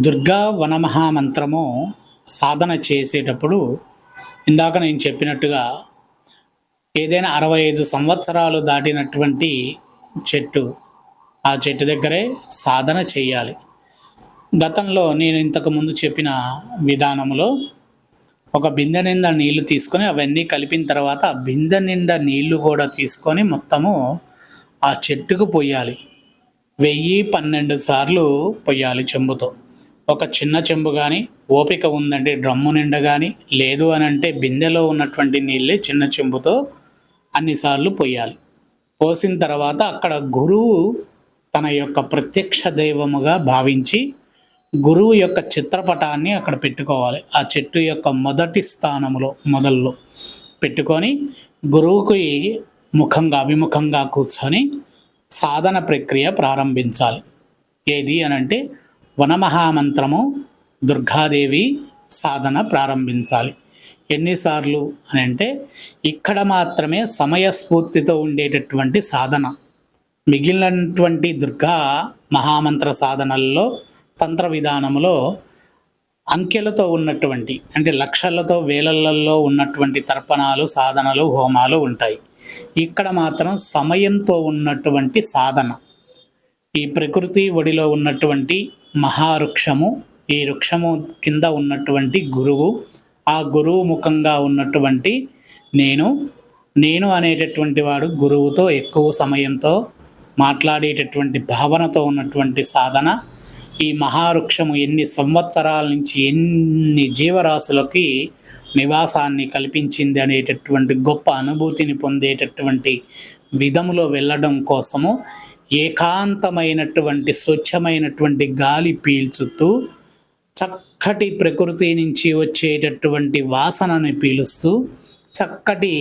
దుర్గా వనమహామంత్రము సాధన చేసేటప్పుడు ఇందాక నేను చెప్పినట్టుగా ఏదైనా అరవై ఐదు సంవత్సరాలు దాటినటువంటి చెట్టు ఆ చెట్టు దగ్గరే సాధన చేయాలి. గతంలో నేను ఇంతకుముందు చెప్పిన విధానంలో ఒక బిందె నిండా నీళ్ళు తీసుకొని అవన్నీ కలిపిన తర్వాత ఆ బిందె నిండా నీళ్ళు కూడా తీసుకొని మొత్తము ఆ చెట్టుకు పోయాలి వెయ్యి పన్నెండు సార్లు పొయ్యాలి చెంబుతో. ఒక చిన్న చెంబు కానీ ఓపిక ఉందంటే డ్రమ్ము నిండా కానీ లేదు అని అంటే బిందెలో ఉన్నటువంటి నీళ్ళే చిన్న చెంబుతో అన్నిసార్లు పోయాలి పోసిన తర్వాత అక్కడ గురువు తన యొక్క ప్రత్యక్ష దైవముగా భావించి గురువు యొక్క చిత్రపటాన్ని అక్కడ పెట్టుకోవాలి. ఆ చెట్టు యొక్క మొదటి స్థానంలో మొదల్లో పెట్టుకొని గురువుకి ముఖంగా అభిముఖంగా కూర్చొని సాధన ప్రక్రియ ప్రారంభించాలి. ఏది అని అంటే వనమహామంత్రము దుర్గాదేవి సాధన ప్రారంభించాలి. ఎన్నిసార్లు అని అంటే ఇక్కడ మాత్రమే సమయస్ఫూర్తితో ఉండేటటువంటి సాధన. మిగిలినటువంటి దుర్గా మహామంత్ర సాధనల్లో తంత్ర విధానంలో అంకెలతో ఉన్నటువంటి అంటే లక్షలతో వేలలలో ఉన్నటువంటి తర్పణాలు సాధనలు హోమాలు ఉంటాయి. ఇక్కడ మాత్రం సమయంతో ఉన్నటువంటి సాధన. ఈ ప్రకృతి ఒడిలో ఉన్నటువంటి మహావృక్షము. ఈ వృక్షము కింద ఉన్నటువంటి గురువు ఆ గురువు ముఖంగా ఉన్నటువంటి నేను. నేను అనేటటువంటి వాడు గురువుతో ఎక్కువ సమయంతో మాట్లాడేటటువంటి భావనతో ఉన్నటువంటి సాధన. ఈ మహావృక్షము ఎన్ని సంవత్సరాల నుంచి ఎన్ని జీవరాశులకి నివాసాన్ని కల్పించింది అనేటటువంటి గొప్ప అనుభూతిని పొందేటటువంటి విధములో వెళ్ళడం కోసము ఏకాంతమైనటువంటి స్వచ్ఛమైనటువంటి గాలి పీల్చుతూ చక్కటి ప్రకృతి నుంచి వచ్చేటటువంటి వాసనని పీలుస్తూ చక్కటి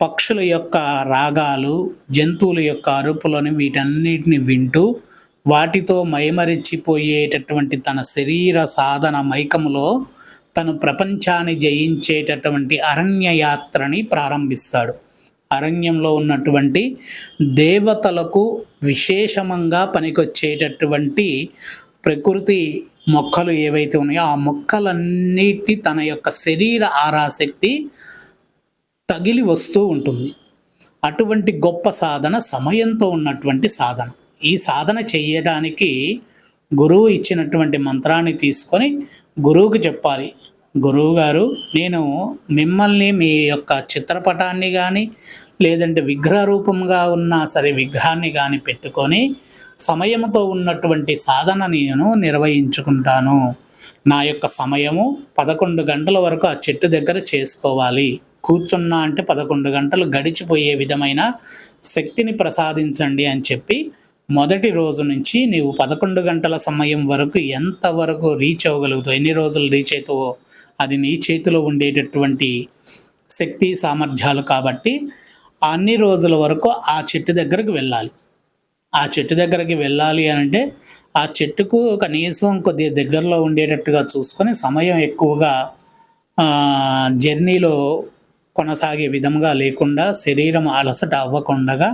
పక్షుల యొక్క రాగాలు జంతువుల యొక్క అరుపులను వీటన్నిటిని వింటూ వాటితో మైమరిచిపోయేటటువంటి తన శరీర సాధన మైకములో తను ప్రపంచాన్ని జయించేటటువంటి అరణ్య యాత్రని ప్రారంభిస్తాడు. అరణ్యంలో ఉన్నటువంటి దేవతలకు విశేషమంగా పనికొచ్చేటటువంటి ప్రకృతి మొక్కలు ఏవైతే ఉన్నాయో ఆ మొక్కలన్నిటి తన యొక్క శరీర ఆరాశక్తి తగిలి వస్తూ ఉంటుంది. అటువంటి గొప్ప సాధన సమయంతో ఉన్నటువంటి సాధన. ఈ సాధన చేయడానికి గురువు ఇచ్చినటువంటి మంత్రాన్ని తీసుకొని గురువుకు చెప్పాలి. గురువు గారు నేను మిమ్మల్ని మీ యొక్క చిత్రపటాన్ని కానీ లేదంటే విగ్రహ రూపంగా ఉన్నా సరే విగ్రహాన్ని కానీ పెట్టుకొని సమయంతో ఉన్నటువంటి సాధన నేను నిర్వహించుకుంటాను. నా యొక్క సమయము పదకొండు గంటల వరకు ఆ చెట్టు దగ్గర చేసుకోవాలి. కూర్చున్నా అంటే పదకొండు గంటలు గడిచిపోయే విధమైన శక్తిని ప్రసాదించండి అని చెప్పి మొదటి రోజు నుంచి నీవు పదకొండు గంటల సమయం వరకు ఎంతవరకు రీచ్ అవ్వగలుగుతావు? ఎన్ని రోజులు రీచ్ అవుతావో? అది నీ చేతిలో ఉండేటటువంటి శక్తి సామర్థ్యాలు కాబట్టి అన్ని రోజుల వరకు ఆ చెట్టు దగ్గరకు వెళ్ళాలి. ఆ చెట్టు దగ్గరికి వెళ్ళాలి అంటే ఆ చెట్టుకు కనీసం కొద్దిగా దగ్గరలో ఉండేటట్టుగా చూసుకొని సమయం ఎక్కువగా జర్నీలో కొనసాగే విధంగా లేకుండా శరీరం అలసట అవ్వకుండా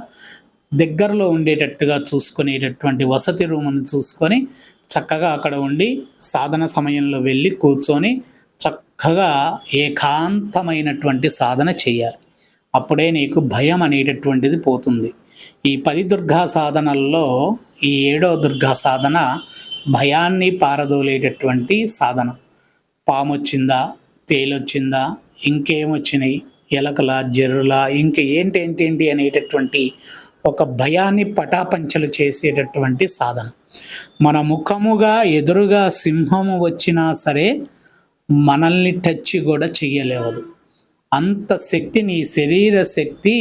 దగ్గరలో ఉండేటట్టుగా చూసుకునేటటువంటి వసతి రూమును చూసుకొని చక్కగా అక్కడ ఉండి సాధన సమయంలో వెళ్ళి కూర్చొని చక్కగా ఏకాంతమైనటువంటి సాధన చేయాలి. అప్పుడే నీకు భయం అనేటటువంటిది పోతుంది. ఈ పది దుర్గా సాధనల్లో ఈ ఏడో దుర్గా సాధన భయాన్ని పారదోలేటటువంటి సాధన. పాము వచ్చిందా తేలొచ్చిందా? ఇంకేమొచ్చినాయి? ఎలకల? జర్రుల? ఇంక ఏంటేంటేంటి అనేటటువంటి ఒక భయాన్ని పటాపంచలు చేసేటటువంటి సాధన. మన ముఖముగా ఎదురుగా సింహము వచ్చినా సరే మనల్ని టచ్ కూడా చెయ్యలేదు అంత శక్తిని శరీర శక్తి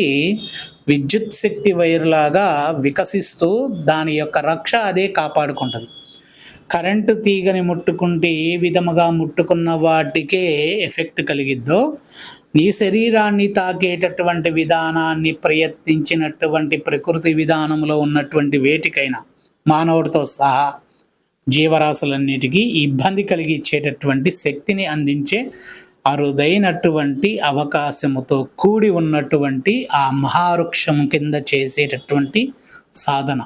విద్యుత్ శక్తి వైర్లాగా వికసిస్తూ దాని యొక్క రక్ష అదే కాపాడుకుంటుంది. కరెంటు తీగని ముట్టుకుంటే ఏ విధముగా ముట్టుకున్న వాటికే ఎఫెక్ట్ కలిగిద్దో నీ శరీరాన్ని తాకేటటువంటి విధానాన్ని ప్రయత్నించినటువంటి ప్రకృతి విధానంలో ఉన్నటువంటి వేటికైనా మానవుడితో సహా జీవరాశులన్నిటికీ ఇబ్బంది కలిగించేటటువంటి శక్తిని అందించే అరుదైనటువంటి అవకాశముతో కూడి ఉన్నటువంటి ఆ మహావృక్షం కింద చేసేటటువంటి సాధన.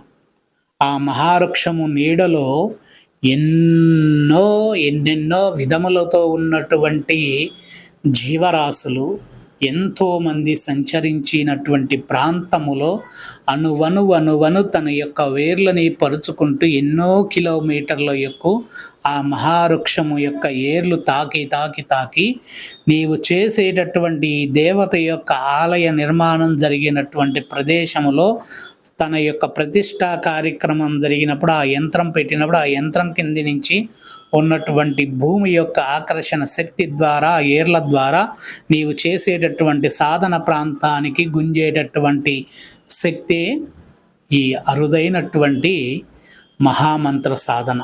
ఆ మహావృక్షము నీడలో ఎన్నో ఎన్నెన్నో విధములతో ఉన్నటువంటి జీవరాశులు ఎంతోమంది సంచరించినటువంటి ప్రాంతములో అనువను అనువను తన యొక్క వేర్లని పరుచుకుంటూ ఎన్నో కిలోమీటర్ల యొక్క ఆ మహావృక్షము యొక్క ఏర్లు తాకి తాకి తాకి నీవు చేసేటటువంటి దేవత యొక్క ఆలయ నిర్మాణం జరిగినటువంటి ప్రదేశములో తన యొక్క ప్రతిష్టా కార్యక్రమం జరిగినప్పుడు ఆ యంత్రం పెట్టినప్పుడు ఆ యంత్రం కింది నుంచి ఉన్నటువంటి భూమి యొక్క ఆకర్షణ శక్తి ద్వారా ఏర్ల ద్వారా నీవు చేసేటటువంటి సాధన ప్రాంతానికి గుంజేటటువంటి శక్తి ఈ అరుదైనటువంటి మహామంత్ర సాధన.